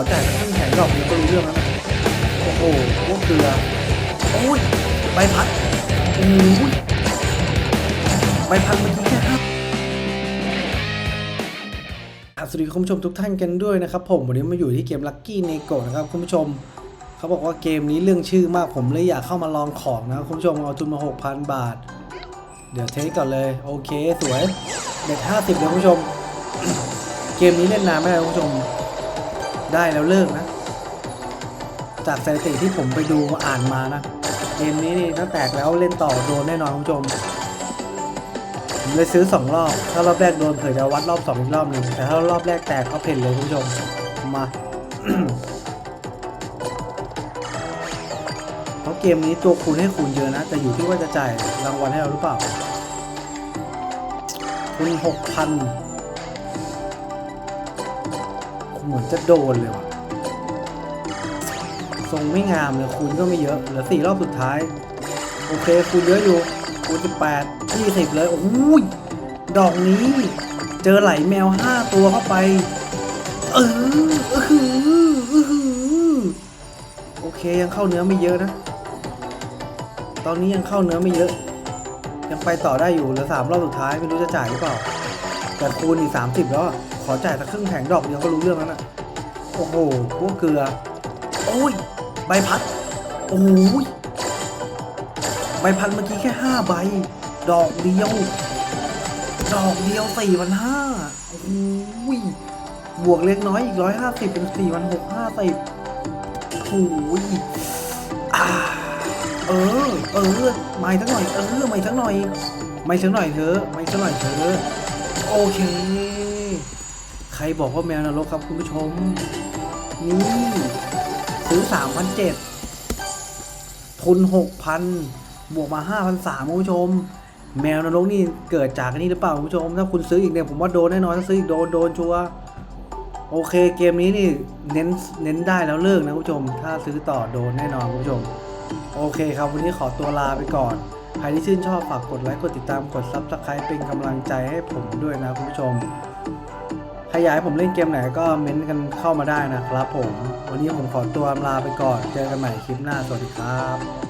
ขอจ่ายสักครึ่งแขนดอกเดียก็รู้เรื่องแล้วนะโอ้โหพวกเกลือโอ้ยใบพัดโอ้ยใบพัดเมื่อกี้แค่ห้าอะสวัสดีคุณผู้ชมทุกท่านกันด้วยนะครับ ผมวันนี้มาอยู่ที่เกม Lucky n e g o นะครับคุณผู้ชม เขาบอกว่าเกมนี้เรื่องชื่อมากผมเลยอยากเข้ามาลองของนะคุณผู้ชมเอาทุนมา 6,000 บาท เดี๋ยวเทสก่อนเลย โอเค สวยเด็ด50เลยคุณผู้ชม เกมนี้เล่นนานไหมคุณผู้ชม ได้แล้วเลิกนะ จากสถิติที่ผมไปดูอ่านมานะเกมนี้นี่ถ้าแตกแล้วเล่นต่อโดนแน่นอนคุณผู้ชมผมเลยซื้อสองรอบ ถ้ารอบแรกโดนเผื่อจะวัดรอบสองอีกรอบหนึ่งแต่ถ้ารอบแรกแตกก็เพ่นเลยคุณผู้ชมมาเพราะเกมนี้ตัวคูณให้คูณเยอะนะ แต่อยู่ที่ว่าจะจ่ายรางวัลให้เราหรือเปล่าคุณหกพัน เหมือนจะโดนเลยว่ะ ทรงไม่งามเลยคูณก็ไม่เยอะเหลือสี่รอบสุดท้าย โอเคคูณเยอะอยู่คูณสิบแปดยี่สิบเลย โอ้ยดอกนี้ เจอไหลแมวห้าตัวเข้าไป เออเออหืออือโอเคยังเข้าเนื้อไม่เยอะนะ ตอนนี้ยังเข้าเนื้อไม่เยอะ ยังไปต่อได้อยู่เหลือสามรอบสุดท้ายไม่รู้จะจ่ายหรือเปล่าแต่คูณอีกสามสิบแล้ว ขอจ่ายสักครึ่งแผงดอกเดียวก็รู้เรื่องแล้วนะโอ้โหพวกเกลือ โอ้ย ใบพัด โอ้ย ใบพัดเมื่อกี้แค่ห้าใบ ดอกเดียว ดอกเดียวสี่พันห้าโอ้ย บวกเล็กน้อยอีกร้อยห้าสิบเป็นสี่พันหกห้าสิบโอ้ยอ่าเออ เออ ไม่สักหน่อย เออ ไม่สักหน่อย ไม่สักหน่อยเถอะ ไม่สักหน่อยเถอะ โอเค ใครบอกว่าแมวนรกครับคุณผู้ชม นี่ซื้อสามพันเจ็ดทุนหกพันบวกมาห้าพันสามคุณผู้ชม แมวนรกนี่เกิดจากนนี้หรือเปล่าคุณผู้ชม ถ้าคุณซื้ออีกเนี่ยผมว่าโดนแน่นอนถ้าซื้ออีกโดนโดนชัวโอเคเกมนี้นี่เน้นเน้นได้แล้วเลิกนะคุณผู้ชม ถ้าซื้อต่อโดนแน่นอนคุณผู้ชม โอเคครับ วันนี้ขอตัวลาไปก่อน ใครที่ชื่นชอบฝากกดไลค์กดติดตามกดซับสไครป์เป็นกำลังใจให้ผมด้วยนะคุณผู้ชม ใครอยากให้ผมเล่นเกมไหนก็เม้นต์กันเข้ามาได้นะครับผม วันนี้ผมขอตัวลาไปก่อน เจอกันใหม่คลิปหน้า สวัสดีครับ